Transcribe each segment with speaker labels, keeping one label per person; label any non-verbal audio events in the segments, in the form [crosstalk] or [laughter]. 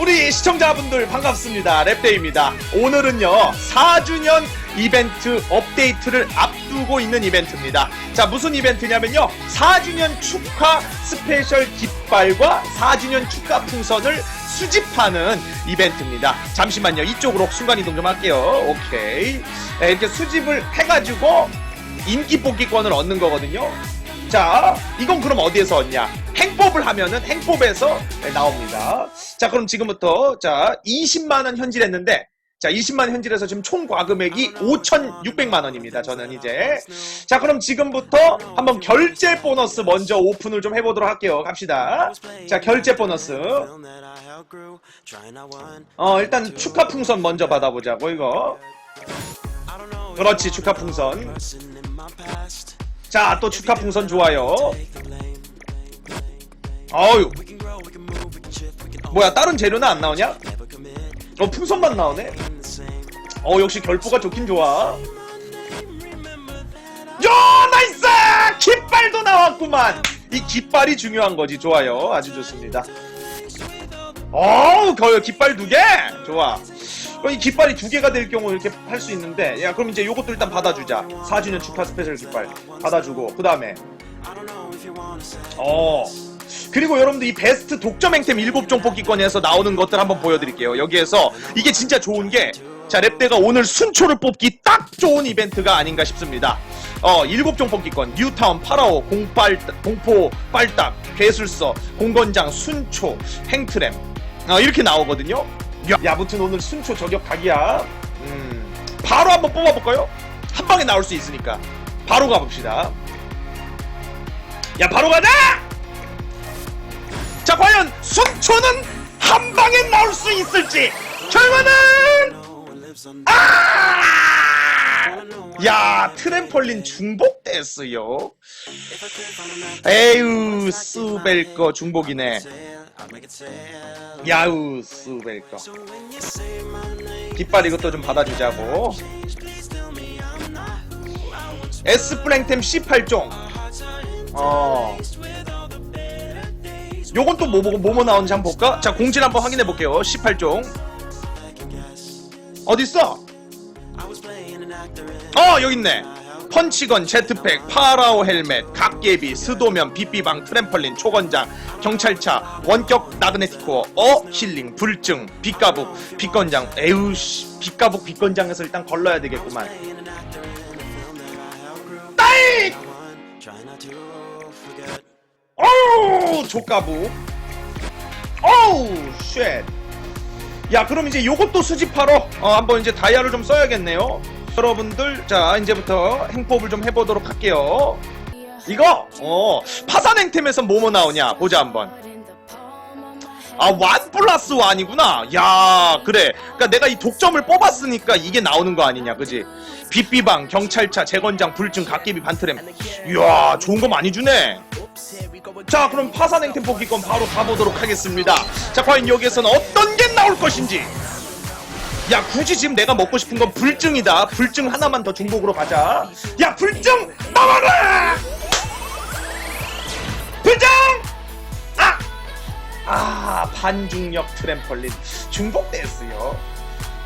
Speaker 1: 우리 시청자분들 반갑습니다. 랩데이입니다. 오늘은요, 4주년 이벤트 업데이트를 앞두고 있는 이벤트입니다. 자, 무슨 이벤트냐면요, 4주년 축하 스페셜 깃발과 4주년 축하 풍선을 수집하는 이벤트입니다. 잠시만요, 이쪽으로 순간이동 좀 할게요. 오케이. 네, 이렇게 수집을 해가지고 인기 뽑기권을 얻는 거거든요. 자, 이건 그럼 어디에서 얻냐? 행법을 하면은 행법에서 네, 나옵니다. 자, 그럼 지금부터 자 20만 원 현질했는데 자 20만 원 현질해서 지금 총 과금액이 5,600만 원입니다. 저는 이제 자 그럼 지금부터 한번 결제 보너스 먼저 오픈을 좀 해보도록 할게요. 갑시다. 자 결제 보너스. 어 일단 축하 풍선 먼저 받아보자고 이거. 그렇지 축하 풍선. 자 또 축하 풍선 좋아요. 어유 뭐야 다른 재료는 안 나오냐? 어 풍선만 나오네. 어 역시 결보가 좋긴 좋아. 야 나이스! 깃발도 나왔구만. 이 깃발이 중요한 거지. 좋아요. 아주 좋습니다. 어우 거 깃발 두 개. 좋아. 그럼 이 깃발이 두 개가 될 경우 이렇게 할 수 있는데 야 그럼 이제 요것도 일단 받아주자. 4주년 축하 스페셜 깃발. 받아주고 그 다음에. 어. 그리고 여러분들 이 베스트 독점 행템 7종 뽑기권에서 나오는 것들 한번 보여드릴게요. 여기에서 이게 진짜 좋은 게 자 랩대가 오늘 순초를 뽑기 딱 좋은 이벤트가 아닌가 싶습니다. 어 7종 뽑기권. 뉴타운 파라오 공빨 공포 빨딱 괴술서 공건장 순초 행트램. 어, 이렇게 나오거든요 야, 야, 아무튼 오늘 순초 저격 각이야. 음, 바로 한번 뽑아볼까요? 한 방에 나올 수 있으니까. 바로 가봅시다. 야, 바로 가자! 자, 과연 순초는 한 방에 나올 수 있을지! 결과는! 아! 야, 트램펄린 중복됐어요. 에휴, 스벨거 중복이네. 야우 스벨거 깃발 이것도 좀 받아주자고 S 플랭템 C8종 어 요건 또 뭐, 뭐, 뭐뭐 나오는지 한번 볼까? 자 공지를 한번 확인해 볼게요 18종 어딨어? 어 여기 있네 펀치건, 제트팩, 파라오 헬멧, 각개비, 스도면, 빗비방, 트램펄린, 초건장, 경찰차, 원격 나그네티코어, 어 힐링, 불증, 빗가북, 빗건장, 에우씨, 빗가북, 빗건장에서 일단 걸러야 되겠구만. 따익! 어우, 족가북. 어우, 쉣. 야, 그럼 이제 요것도 수집하러 어, 한번 이제 다이아를 좀 써야겠네요. 여러분들, 자, 이제부터 행법을 좀 해보도록 할게요. 이거, 어, 파산 행템에서 뭐뭐 나오냐, 보자, 한번. 아, 완 플러스 완이구나. 야, 그래. 그니까 내가 이 독점을 뽑았으니까 이게 나오는 거 아니냐, 그지? 빗비방, 경찰차, 재건장, 불증, 갓개비, 반트램. 이야, 좋은 거 많이 주네. 자, 그럼 파산 행템 뽑기권 바로 가보도록 하겠습니다. 자, 과연 여기에서는 어떤 게 나올 것인지. 야 굳이 지금 내가 먹고 싶은 건 불증이다. 불증 하나만 더 중복으로 가자. 야 불증 나와라! 불증! 아! 아 반중력 트램펄린. 중복됐어요.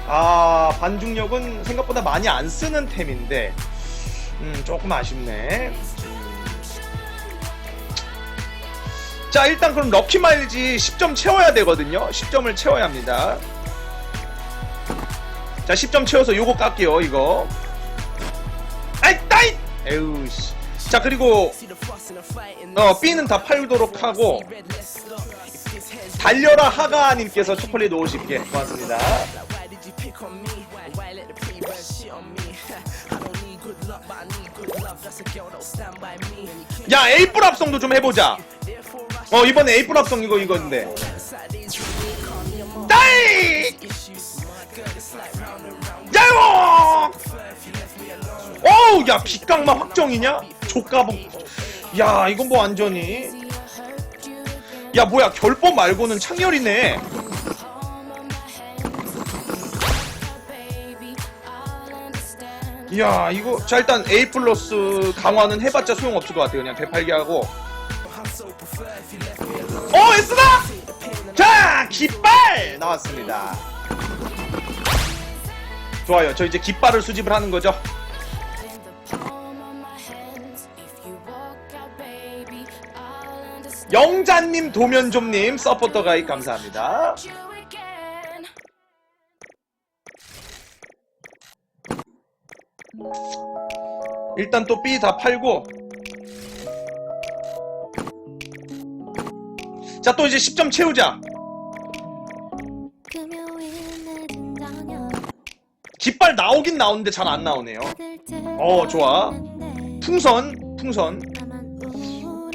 Speaker 1: 아 반중력은 생각보다 많이 안 쓰는 템인데 음 조금 아쉽네. 음. 자 일단 그럼 럭키 마일리지 10점 채워야 되거든요. 10점을 채워야 합니다 자 10점 채워서 요거 깎게요 이거. 아이 따이! 에우 씨 자 그리고 어 B는 다 팔도록 하고 달려라 하가님께서 초콜릿 50개 고맙습니다. 야 에이플 합성도 좀 해보자. 어 이번에 에이플 합성 이거 이건데. 따이 야요! 어우, 야, 빗강마 확정이냐? 족가봉. 야, 이건 뭐 완전히. 야, 뭐야, 결법 말고는 창렬이네. 야, 이거. 자, 일단 A 플러스 강화는 해봤자 소용없을 것 같아요. 그냥 되팔기 하고. 어, S다! 자! 자, 깃발 나왔습니다. 좋아요. 저 이제 깃발을 수집을 하는 거죠. 영자님, 도면좀님, 서포터 가입 감사합니다. 일단 또 B 다 팔고. 자, 또 이제 10점 채우자. 깃발 나오긴 나오는데 잘 안 나오네요. 어, 좋아. 풍선, 풍선.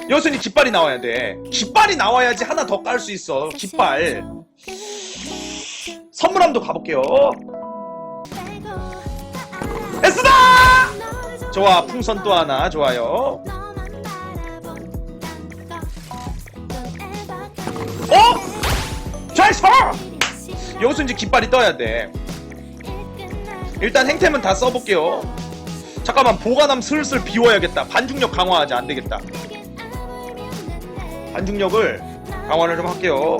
Speaker 1: 여순이 깃발이 나와야 돼. 깃발이 나와야지 하나 더 깔 수 있어. 깃발. 선물함도 가볼게요. 에스다! 좋아, 풍선 또 하나. 좋아요. 어? 잘 서! 여기서 이제 깃발이 떠야 돼. 일단 행템은 다 써볼게요. 잠깐만, 보관함 슬슬 비워야겠다. 반중력 강화하자. 안 되겠다. 반중력을 강화를 좀 할게요.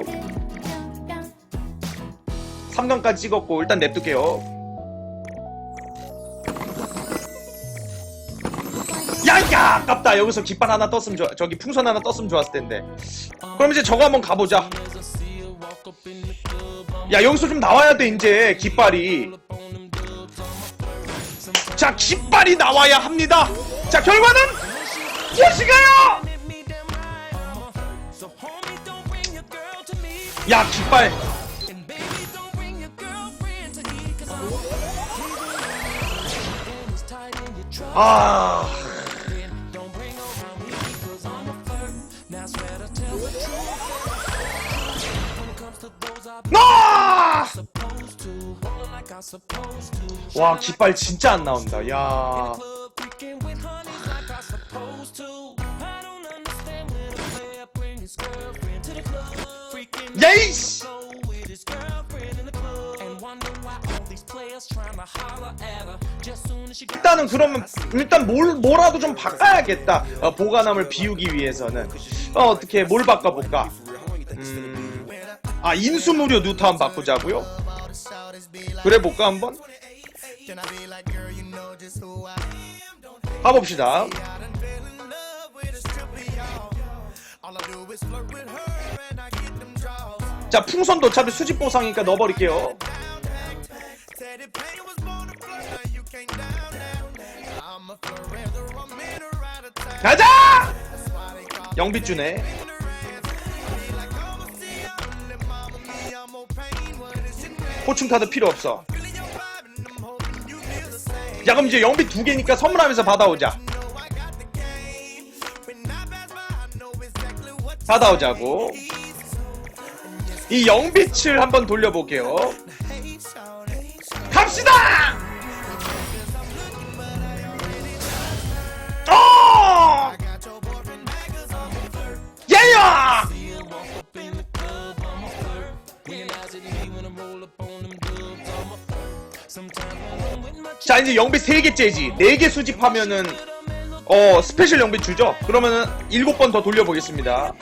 Speaker 1: 3강까지 찍었고, 일단 냅둘게요. 야, 야, 아깝다. 여기서 깃발 하나 떴으면 좋 저기 풍선 하나 떴으면 좋았을 텐데. 그럼 이제 저거 한번 가보자. 야, 여기서 좀 나와야 돼, 이제, 깃발이. 자, 깃발이 나와야 합니다. 자, 결과는 무엇인가요? 야, 깃발. 아. 나! 와, 깃발 진짜 안 나온다. 야. 예이씨! 일단은 그러면 일단 뭘 뭐라도 좀 바꿔야겠다. 어, 보관함을 비우기 위해서는 어, 어떻게 뭘 바꿔볼까? 음, 아 인수무료 한번 바꾸자고요? 그래 볼까 한번? 가봅시다. 자 풍선도 어차피 수집 보상이니까 넣어버릴게요. 가자! 영빛주네. 호충 카드 필요 없어. 야 그럼 이제 영빛 두 개니까 선물하면서 받아오자. 받아오자고. 이 영빛을 한번 돌려볼게요. 갑시다! 이제 영빛 3개째지. 4개 수집하면은 어 스페셜 영빛 주죠? 그러면은 7번 더 돌려보겠습니다.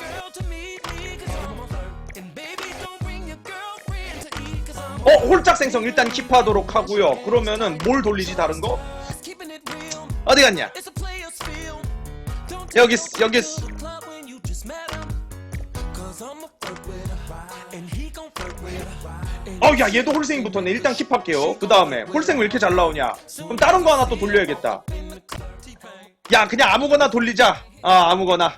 Speaker 1: 어 홀짝 생성 일단 킵하도록 하고요. 그러면은 뭘 돌리지 다른 거? 어디 갔냐? 여기 있- 여기 어, 야, 얘도 홀생이 붙었네. 일단 킵할게요. 그 다음에, 홀생 왜 이렇게 잘 나오냐? 그럼 다른 거 하나 또 돌려야겠다. 야, 그냥 아무거나 돌리자. 아, 아무거나.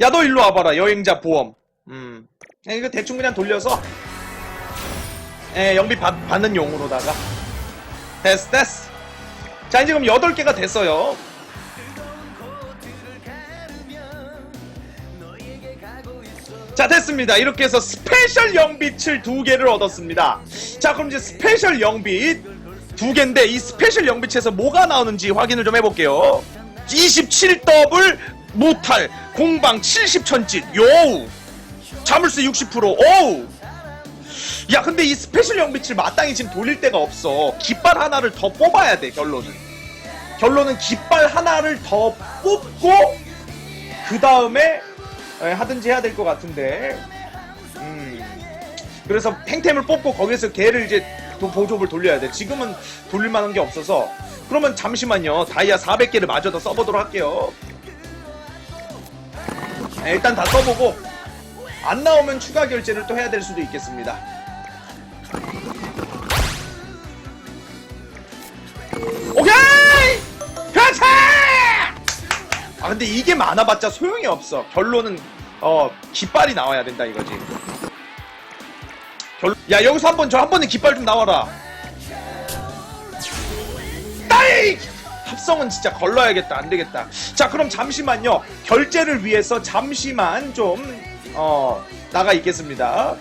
Speaker 1: 야, 너 일로 와봐라. 여행자 보험. 음. 야, 이거 대충 그냥 돌려서. 에, 영비 받, 받는 용으로다가. 됐어, 됐어. 자, 이제 그럼 8개가 됐어요. 자 됐습니다. 이렇게 해서 스페셜 영빛을 두 개를 얻었습니다. 자 그럼 이제 스페셜 영빛 두 개인데 이 스페셜 영빛에서 뭐가 나오는지 확인을 좀 해볼게요. 27더블 무탈 공방 70천짓 요우 자물쇠 60% 오우. 야 근데 이 스페셜 영빛을 마땅히 지금 돌릴 데가 없어. 깃발 하나를 더 뽑아야 돼 결론은. 결론은 깃발 하나를 더 뽑고 그 다음에 하든지 해야 될 것 같은데 음. 그래서 탱템을 뽑고 거기서 걔를 이제 또 보조를 돌려야 돼. 지금은 돌릴 만한 게 없어서. 그러면 잠시만요. 다이아 400개를 마저 더 써보도록 할게요. 네, 일단 다 써보고 안 나오면 추가 결제를 또 해야 될 수도 있겠습니다. 아 근데 이게 많아봤자 소용이 없어. 결론은 어 깃발이 나와야 된다 이거지. 결... 야 여기서 한번 저 한 번에 깃발 좀 나와라. 따이! 합성은 진짜 걸러야겠다. 안 되겠다. 자 그럼 잠시만요. 결제를 위해서 잠시만 좀어 나가 있겠습니다.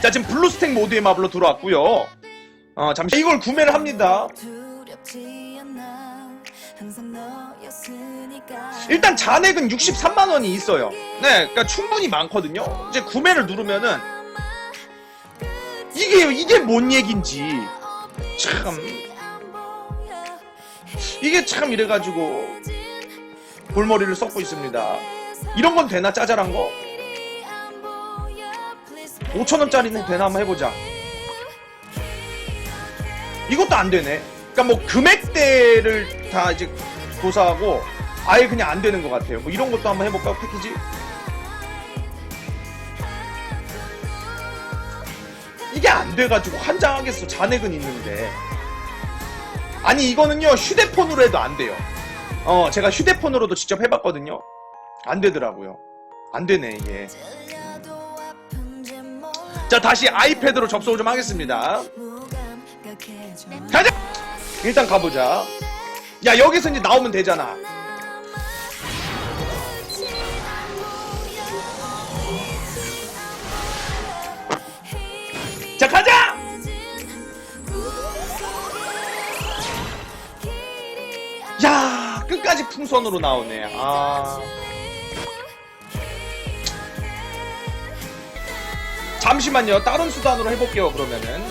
Speaker 1: 자 지금 블루스택 모드의 마블로 들어왔고요. 어 잠시 이걸 구매를 합니다. 일단 잔액은 63만 원이 있어요. 네, 그러니까 충분히 많거든요. 이제 구매를 누르면은 이게 이게 뭔 얘긴지 참 이게 참 이래가지고 골머리를 썩고 있습니다. 이런 건 되나 짜잘한 거? 5천 원짜리는 되나 한번 해보자. 이것도 안 되네. 그러니까 뭐 금액대를 다 이제 조사하고 아예 그냥 안 되는 것 같아요. 뭐 이런 것도 한번 해볼까요, 패키지? 이게 안 돼가지고 환장하겠어. 잔액은 있는데. 아니 이거는요 휴대폰으로 해도 안 돼요. 어 제가 휴대폰으로도 직접 해봤거든요. 안 되더라고요. 안 되네 이게. 자 다시 아이패드로 접속을 좀 하겠습니다. 가자! 일단 가보자. 야, 여기서 이제 나오면 되잖아. 자, 가자! 야, 끝까지 풍선으로 나오네. 아. 잠시만요. 다른 수단으로 해볼게요, 그러면은.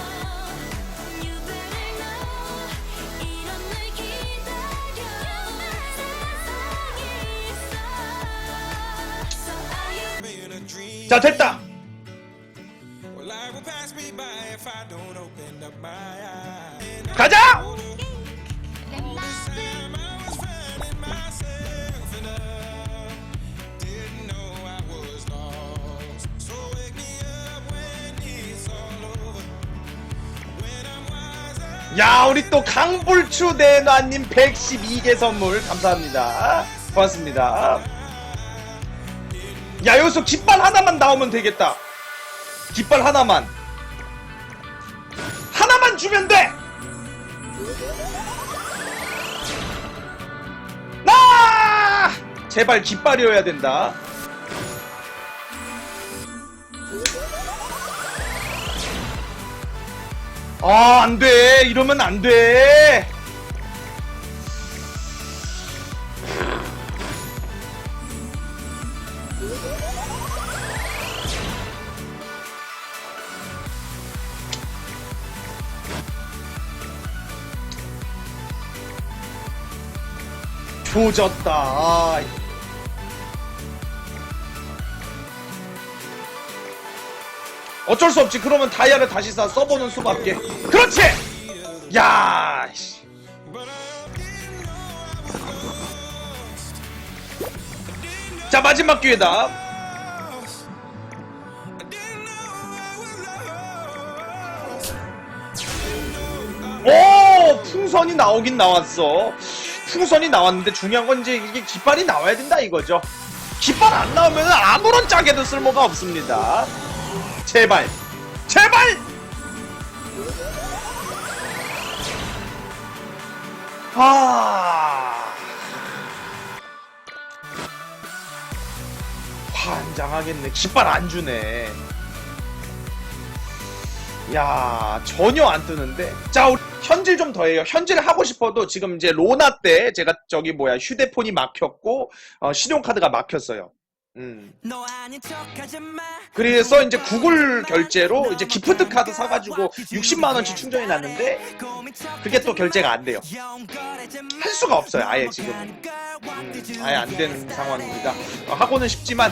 Speaker 1: 자, 됐다!
Speaker 2: Wiser.
Speaker 1: 야, 우리 또 강불추 대나님 112개 선물 감사합니다. 고맙습니다. 야, 여기서 깃발 하나만 나오면 되겠다. 깃발. 하나만 제발 깃발이어야 된다. 아, 안 돼. 이러면 안 돼. 조졌다. 아. 어쩔 수 없지. 그러면 다이아를 다시 사 써보는 수밖에. 그렇지. 야. 씨. 자 마지막 기회다. 오 풍선이 나오긴 나왔어. 풍선이 나왔는데 중요한 건 이제 이게 깃발이 나와야 된다 이거죠. 깃발 안 나오면 아무런 짝에도 쓸모가 없습니다. 제발, 제발. 아. 환장하겠네. 깃발 안 주네. 야 전혀 안 뜨는데 자 우리 현질 좀 더 해요 현질을 하고 싶어도 지금 이제 로나 때 제가 저기 뭐야 휴대폰이 막혔고 어, 신용카드가 막혔어요 음. 그래서 이제 구글 결제로 이제 기프트 카드 사가지고 60만 원치 충전이 났는데 그게 또 결제가 안 돼요. 할 수가 없어요 아예 지금 음, 아예 안 되는 상황입니다. 어, 하고는 싶지만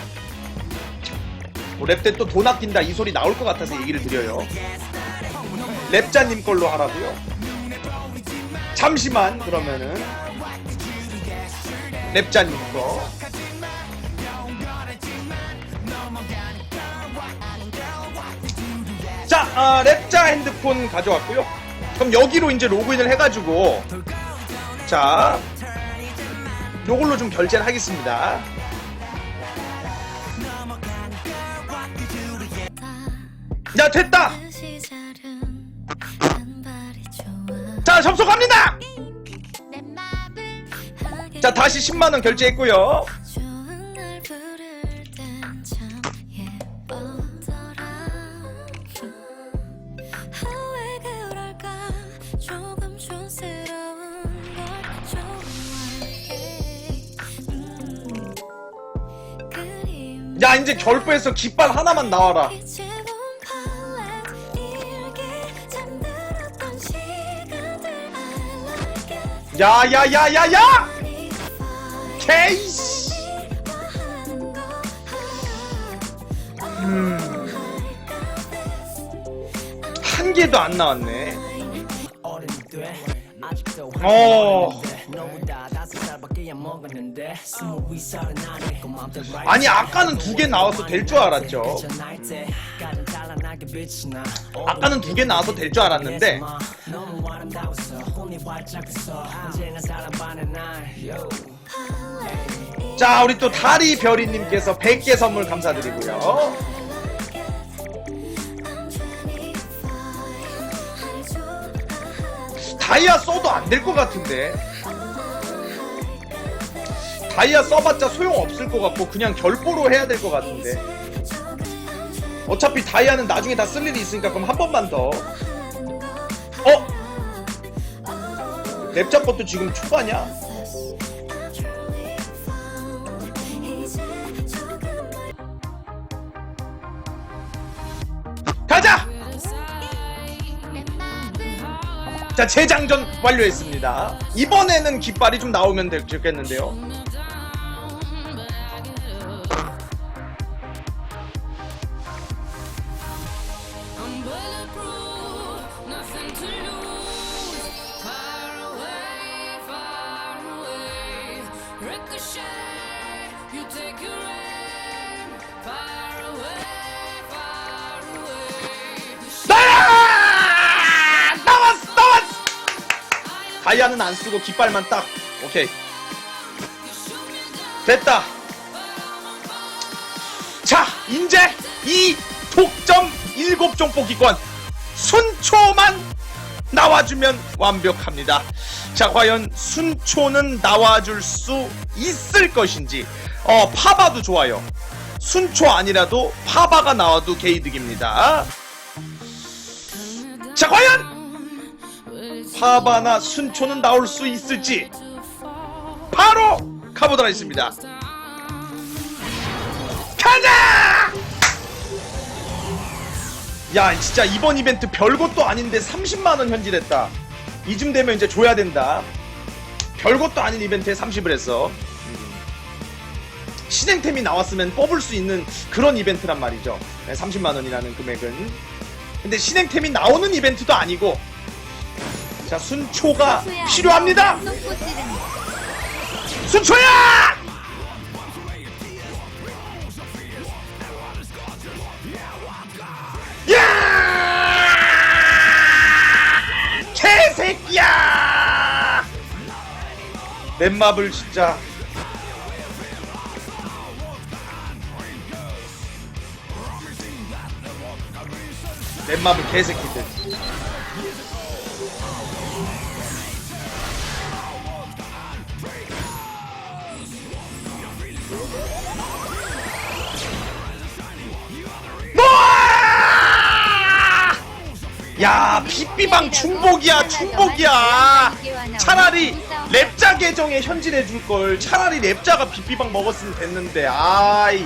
Speaker 1: 뭐 랩때 또 돈 아낀다 이 소리 나올 것 같아서 얘기를 드려요. 랩자님 걸로 하라고요. 잠시만 그러면은. 랩자님 거. 아, 랩자 핸드폰 가져왔고요. 그럼 여기로 이제 로그인을 해가지고 자, 요걸로 좀 결제를 하겠습니다. 야, 됐다! 자, 접속합니다! 자, 다시 10만 원 결제했고요. 야, 이제 결부해서 깃발 하나만 나와라.
Speaker 3: 빛의 봄 팔레트 일기 잠들었던 시간들 I like it
Speaker 1: 야, 야, 야, 야, 야!
Speaker 3: Need fire
Speaker 1: 케이씨! 거한 개도 안 나왔네.
Speaker 4: 어 아니,
Speaker 1: 아까는 두 개 나와서 될 줄 알았죠. 아까는 두 개 나와서 될 줄 알았는데. 자, 우리 또 다리별이님께서 100개 선물 감사드리고요. 다이아 써도 안 될 것 같은데. 다이아 써봤자 소용없을 것 같고, 그냥 결보로 해야 될 것 같은데. 어차피 다이아는 나중에 다 쓸 일이 있으니까, 그럼 한 번만 더. 어? 랩잡 것도 지금 초반이야? 가자! 자, 재장전 완료했습니다. 이번에는 깃발이 좀 나오면 될- 좋겠는데요. 다이아는 안 쓰고 깃발만 딱. 오케이. 됐다. 자, 이제 이 독점 일곱 종 뽑기권 순초만 나와주면 완벽합니다. 자, 과연 순초는 나와줄 수 있을 것인지. 어, 파바도 좋아요. 순초 아니라도 파바가 나와도 개이득입니다. 자, 과연 파바나 순초는 나올 수 있을지 바로 가보도록 하겠습니다. 가자! 야, 진짜 이번 이벤트 별것도 아닌데 30만원 현질했다. 이쯤 되면 이제 줘야 된다. 별것도 아닌 이벤트에 30을 했어. 음. 신행템이 나왔으면 뽑을 수 있는 그런 이벤트란 말이죠. 30만원이라는 금액은. 근데 신행템이 나오는 이벤트도 아니고. 자, 순초가 필요합니다! 순초야! 야! 개새끼야! 넷마블 진짜. 넷마블 개새끼들. 야 빗비방 충복이야 충복이야. 차라리 랩자 계정에 현질해 줄 걸. 차라리 랩자가 빗비방 먹었으면 됐는데 아이.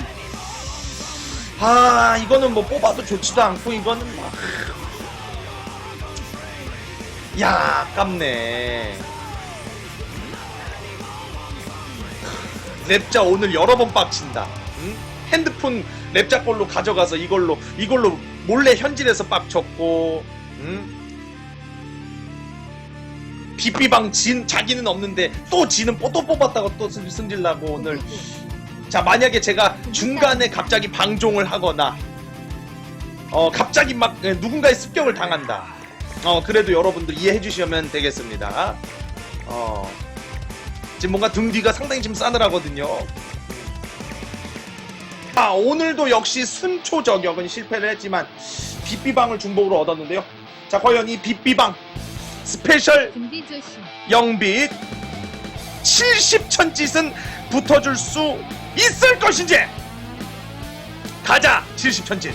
Speaker 1: 아 이거는 뭐 뽑아도 좋지도 않고 이거는 막. 야 아깝네. 랩자 오늘 여러 번 빡친다. 응? 핸드폰 랩자 걸로 가져가서 이걸로 이걸로 몰래 현질해서 빡쳤고 음? 비비방 진 자기는 없는데 또 지는 또 뽑았다고 또 승- 승질나고 오늘. 자 만약에 제가 중간에 갑자기 방종을 하거나 어 갑자기 막 예, 누군가의 습격을 당한다. 어 그래도 여러분들 이해해 주시면 되겠습니다. 어 지금 뭔가 등 뒤가 상당히 지금 싸늘하거든요. 아 오늘도 역시 순초 저격은 실패를 했지만 빗비방을 중복으로 얻었는데요 자 과연 이 빗비방 스페셜
Speaker 5: 준비 조심.
Speaker 1: 영빛 70천 짓은 붙어줄 수 있을 것인지. 가자 70천 짓.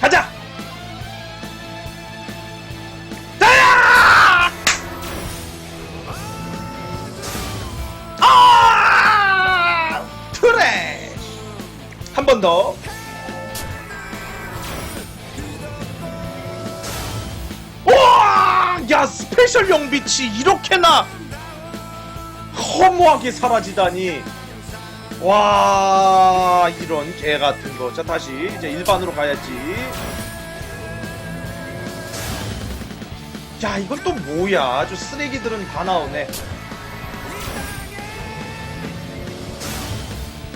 Speaker 1: 가자 빛이 이렇게나 허무하게 사라지다니. 와, 이런 개 같은 거. 자, 다시 이제 일반으로 가야지. 야, 이건 또 뭐야? 아주 쓰레기들은 다 나오네.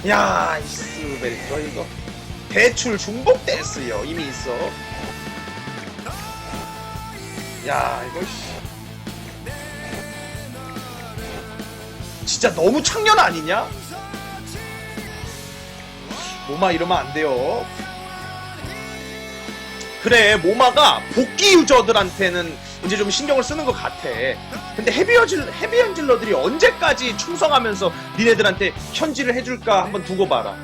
Speaker 1: 야, 이스벨터 이거 대출 중복 됐어요. 이미 있어. 야 이거 진짜 너무 창년 아니냐? 모마 이러면 안 돼요. 그래 모마가 복귀 유저들한테는 이제 좀 신경을 쓰는 것 같아. 근데 헤비어질 헤비언질러들이 언제까지 충성하면서 니네들한테 현질을 해줄까 한번 두고 봐라.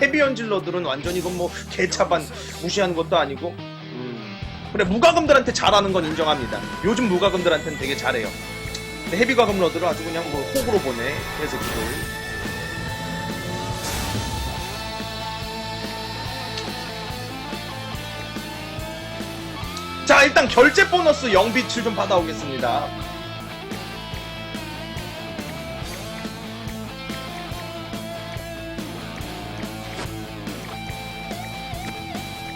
Speaker 1: 헤비언질러들은 완전 이건 뭐 개차반 무시하는 것도 아니고 음, 그래 무과금들한테 잘하는 건 인정합니다. 요즘 무과금들한테는 되게 잘해요. 근데 헤비 과금러들은 아주 그냥 뭐 호구로 보내 개새끼들. 자 일단 결제 보너스 영빛을 좀 받아오겠습니다.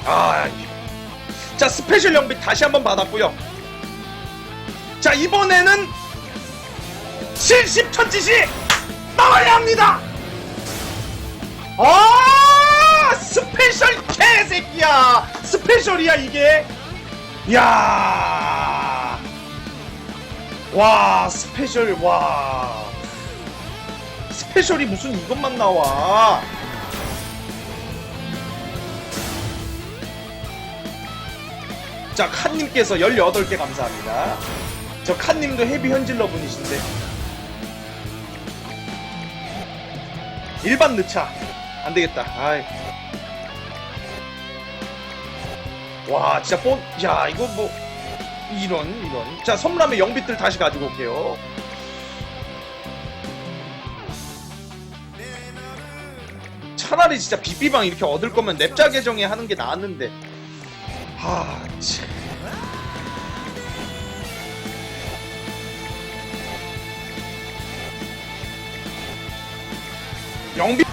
Speaker 1: 아, 이- 자 스페셜 영빛 다시 한번 받았고요. 자 이번에는 70천짓이 나와야 합니다. 아 스페셜 개새끼야 스페셜이야 이게 야. 와, 스페셜, 와. 스페셜이 무슨 이것만 나와. 자, 칸님께서 18개 감사합니다. 저 칸님도 헤비 현질러 분이신데. 일반 넣자. 안 되겠다. 아이. 와 진짜 뻔, 야 이거 뭐 이런 이런 자 선물하면 영빛들 다시 가지고 올게요 차라리 진짜 비비방 이렇게 얻을 거면 냅자 계정에 하는 게 나았는데 아 참. 영빛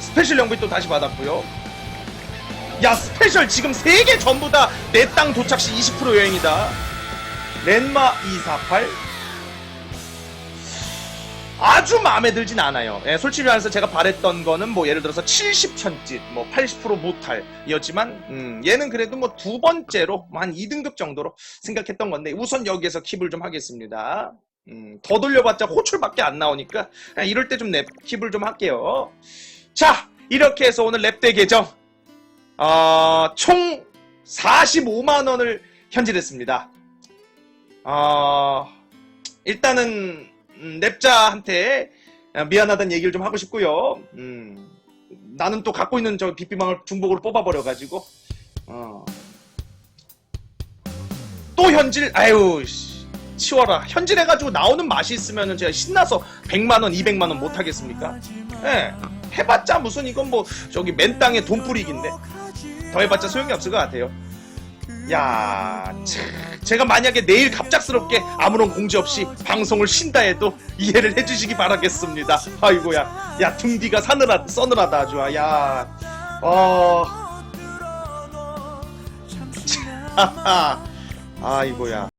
Speaker 1: 스페셜 영빛 또 다시 받았고요. 야 스페셜 지금 3개 전부 다 내 땅 도착 시 20% 여행이다. 렌마 248 아주 마음에 들진 않아요. 예, 솔직히 말해서 제가 바랬던 거는 뭐 예를 들어서 70천짓, 뭐 80% 무탈이었지만 음, 얘는 그래도 뭐 두 번째로 뭐한 2등급 정도로 생각했던 건데 우선 여기에서 킵을 좀 하겠습니다. 음, 더 돌려봤자 호출밖에 안 나오니까 이럴 때 좀 랩 킵을 좀 할게요. 자, 이렇게 해서 오늘 랩대 계정 어, 총 45만 원을 현질했습니다. 어, 일단은 음, 랩자한테 미안하다는 얘기를 좀 하고 싶고요. 음, 나는 또 갖고 있는 저 빗비망을 중복으로 뽑아버려가지고 어. 또 현질 아유 씨, 치워라. 현질해가지고 나오는 맛이 있으면은 제가 신나서 100만원 200만원 못하겠습니까? 예. 해봤자 무슨 이건 뭐 저기 맨 땅에 돈 뿌리기인데. 더 해봤자 소용이 없을 것 같아요. 야, 제가 만약에 내일 갑작스럽게 아무런 공지 없이 방송을 쉰다 해도 이해를 해주시기 바라겠습니다. 아이고야, 야 등디가 사느라 써느라다 아주. 아, 야, 어, [laughs] 아이고야.